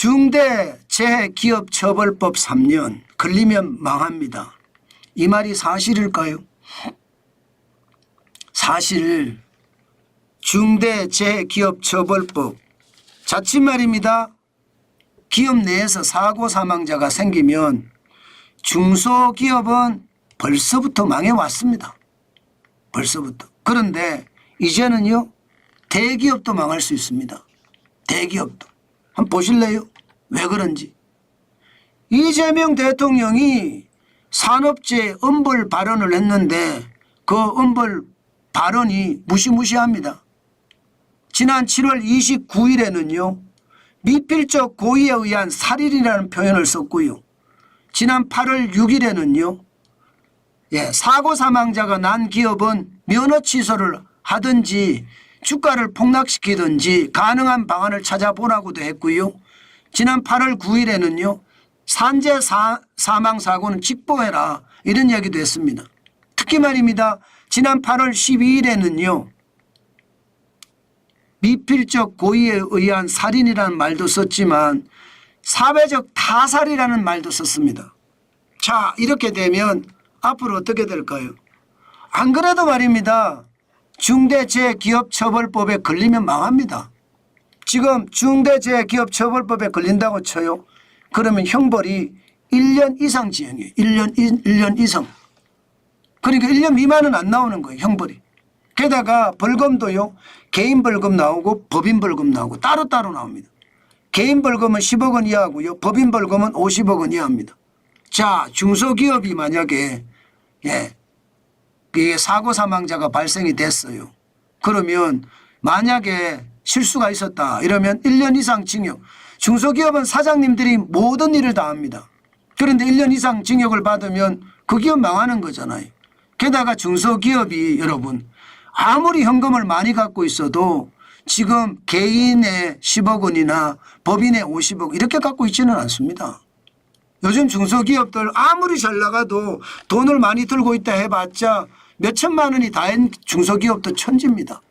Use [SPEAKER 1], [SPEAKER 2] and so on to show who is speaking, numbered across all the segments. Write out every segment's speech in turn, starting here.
[SPEAKER 1] 중대재해기업처벌법 3년 걸리면 망합니다. 이 말이 사실일까요? 사실 중대재해기업처벌법 자칫 말입니다. 기업 내에서 사고 사망자가 생기면 중소기업은 벌써부터 망해 왔습니다. 벌써부터. 그런데 이제는요 대기업도 망할 수 있습니다. 대기업도. 한번 보실래요? 왜 그런지. 이재명 대통령이 산업재 엄벌 발언을 했는데 그 엄벌 발언이 무시무시합니다. 지난 7월 29일에는요. 미필적 고의에 의한 살인이라는 표현을 썼고요. 지난 8월 6일에는요. 예, 사고 사망자가 난 기업은 면허 취소를 하든지 주가를 폭락시키든지 가능한 방안을 찾아보라고도 했고요. 지난 8월 9일에는요. 산재 사, 사망 사고는 직보해라 이런 이야기도 했습니다. 특히 말입니다. 지난 8월 12일에는요. 미필적 고의에 의한 살인이라는 말도 썼지만 사회적 타살이라는 말도 썼습니다. 자 이렇게 되면 앞으로 어떻게 될까요? 안 그래도 말입니다. 중대재해기업처벌법에 걸리면 망합니다. 지금 중대재해기업처벌법에 걸린다고 쳐요. 그러면 형벌이 1년 이상 지형이에요. 1년, 1년 이상. 그러니까 1년 미만은 안 나오는 거예요. 형벌이. 게다가 벌금도요. 개인 벌금 나오고 법인 벌금 나오고 따로따로 나옵니다. 개인 벌금은 10억 원 이하고요. 법인 벌금은 50억 원 이하입니다. 자 중소기업이 만약에 예 그게 사고 사망자가 발생이 됐어요. 그러면 만약에 실수가 있었다 이러면 1년 이상 징역. 중소기업은 사장님들이 모든 일을 다 합니다. 그런데 1년 이상 징역을 받으면 그 기업 망하는 거잖아요. 게다가 중소기업이 여러분 아무리 현금을 많이 갖고 있어도 지금 개인의 10억 원이나 법인의 50억 이렇게 갖고 있지는 않습니다. 요즘 중소기업들 아무리 잘 나가도 돈을 많이 들고 있다 해봤자 몇 천만 원이 다인 중소기업도 천지입니다.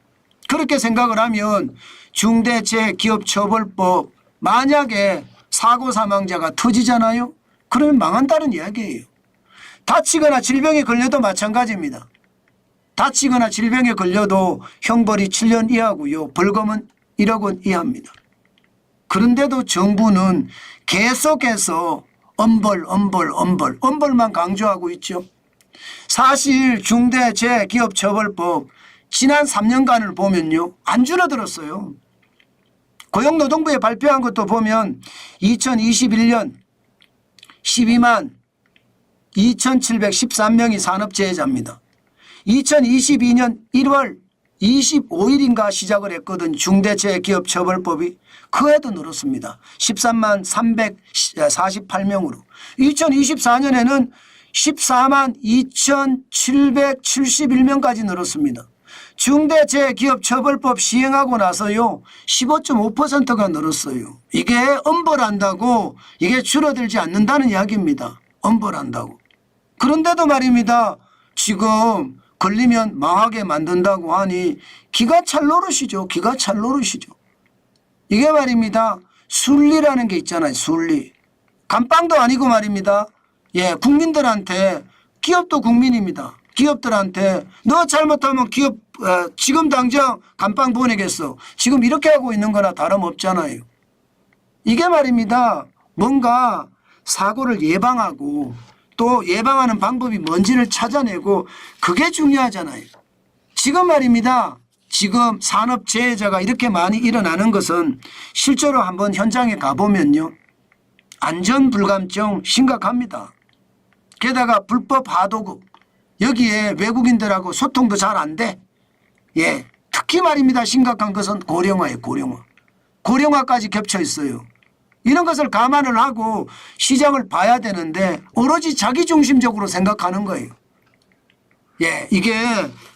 [SPEAKER 1] 그렇게 생각을 하면 중대재해기업처벌법 만약에 사고 사망자가 터지잖아요. 그러면 망한다는 이야기예요. 다치거나 질병에 걸려도 마찬가지입니다. 다치거나 질병에 걸려도 형벌이 7년 이하고요. 벌금은 1억 원 이하입니다. 그런데도 정부는 계속해서 엄벌, 엄벌, 엄벌, 엄벌만 강조하고 있죠. 사실 중대재해기업처벌법 지난 3년간을 보면요. 안 줄어들었어요. 고용노동부에 발표한 것도 보면 2021년 12만 2,713명이 산업재해자입니다. 2022년 1월 25일인가 시작을 했거든 중대재해기업처벌법이 그 해도 늘었습니다. 13만 348명으로 2024년에는 14만 2,771명까지 늘었습니다. 중대재해기업처벌법 시행하고 나서요 15.5%가 늘었어요. 이게 엄벌한다고 이게 줄어들지 않는다는 이야기입니다. 엄벌한다고. 그런데도 말입니다. 지금 걸리면 망하게 만든다고 하니 기가 찰 노릇이죠. 기가 찰 노릇이죠. 이게 말입니다. 순리라는 게 있잖아요. 순리. 감빵도 아니고 말입니다. 예, 국민들한테 기업도 국민입니다. 기업들한테 너 잘못하면 기업 어, 지금 당장 감빵 보내겠어. 지금 이렇게 하고 있는 거나 다름없잖아요. 이게 말입니다. 뭔가 사고를 예방하고 또 예방하는 방법이 뭔지를 찾아내고 그게 중요하잖아요. 지금 말입니다. 지금 산업 재해자가 이렇게 많이 일어나는 것은 실제로 한번 현장에 가보면요. 안전 불감증 심각합니다. 게다가 불법 하도급 여기에 외국인들하고 소통도 잘 안 돼. 예. 특히 말입니다. 심각한 것은 고령화예요. 고령화. 고령화까지 겹쳐 있어요. 이런 것을 감안을 하고 시장을 봐야 되는데 오로지 자기중심적으로 생각하는 거예요. 예, 이게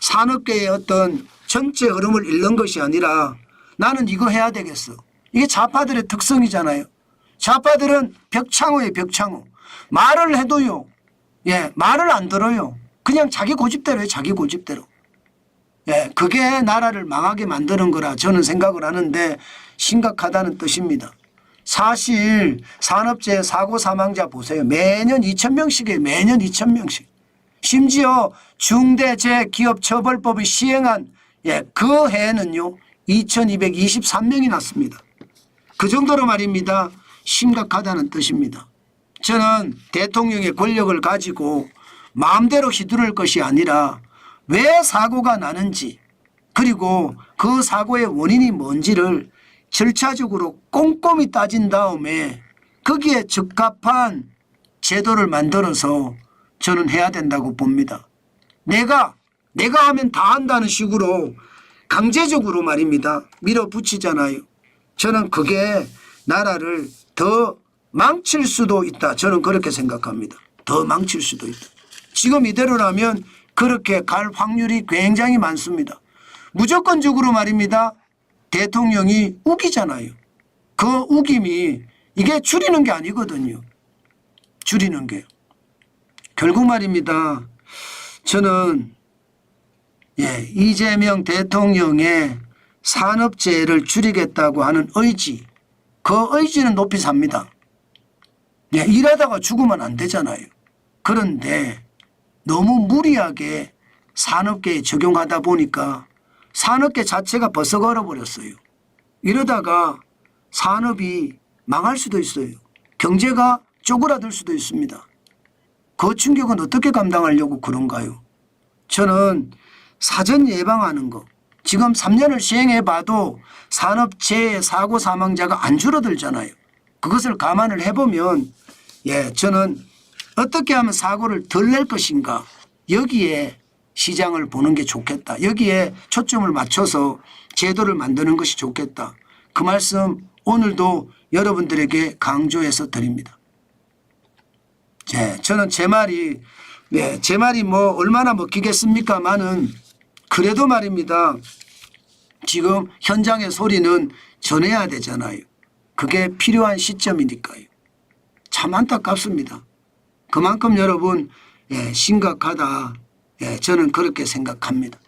[SPEAKER 1] 산업계의 어떤 전체 흐름을 잃는 것이 아니라 나는 이거 해야 되겠어. 이게 좌파들의 특성이잖아요. 좌파들은 벽창호예요, 벽창호. 말을 해도요, 예, 말을 안 들어요. 그냥 자기 고집대로 해, 자기 고집대로. 예, 그게 나라를 망하게 만드는 거라 저는 생각을 하는데 심각하다는 뜻입니다. 사실 산업재해 사고 사망자 보세요. 매년 2천 명씩이에요. 매년 2천 명씩. 심지어 중대재해기업처벌법을 시행한 예, 그 해에는요 2,223명이 났습니다. 그 정도로 말입니다. 심각하다는 뜻입니다. 저는 대통령의 권력을 가지고 마음대로 휘두를 것이 아니라 왜 사고가 나는지 그리고 그 사고의 원인이 뭔지를 절차적으로 꼼꼼히 따진 다음에 거기에 적합한 제도를 만들어서 저는 해야 된다고 봅니다. 내가 내가 하면 다 한다는 식으로 강제적으로 말입니다. 밀어붙이잖아요. 저는 그게 나라를 더 망칠 수도 있다. 저는 그렇게 생각합니다. 더 망칠 수도 있다. 지금 이대로라면 그렇게 갈 확률이 굉장히 많습니다. 무조건적으로 말입니다. 대통령이 우기잖아요. 그 우김이 이게 줄이는 게 아니거든요. 줄이는 게. 결국 말입니다. 저는 예, 이재명 대통령의 산업재해를 줄이겠다고 하는 의지, 그 의지는 높이 삽니다. 예, 일하다가 죽으면 안 되잖아요. 그런데 너무 무리하게 산업계에 적용하다 보니까 산업계 자체가 벌써 걸어버렸어요. 이러다가 산업이 망할 수도 있어요. 경제가 쪼그라들 수도 있습니다. 그 충격은 어떻게 감당하려고 그런가요? 저는 사전 예방하는 거 지금 3년을 시행해 봐도 산업재해 사고 사망자가 안 줄어들잖아요. 그것을 감안을 해보면 예 저는 어떻게 하면 사고를 덜 낼 것인가 여기에 시장을 보는 게 좋겠다. 여기에 초점을 맞춰서 제도를 만드는 것이 좋겠다. 그 말씀 오늘도 여러분들에게 강조해서 드립니다. 예, 저는 제 말이 네, 제 말이 뭐 얼마나 먹히겠습니까만은 그래도 말입니다. 지금 현장의 소리는 전해야 되잖아요. 그게 필요한 시점이니까요. 참 안타깝습니다. 그만큼 여러분 예, 심각하다. 예, 저는 그렇게 생각합니다.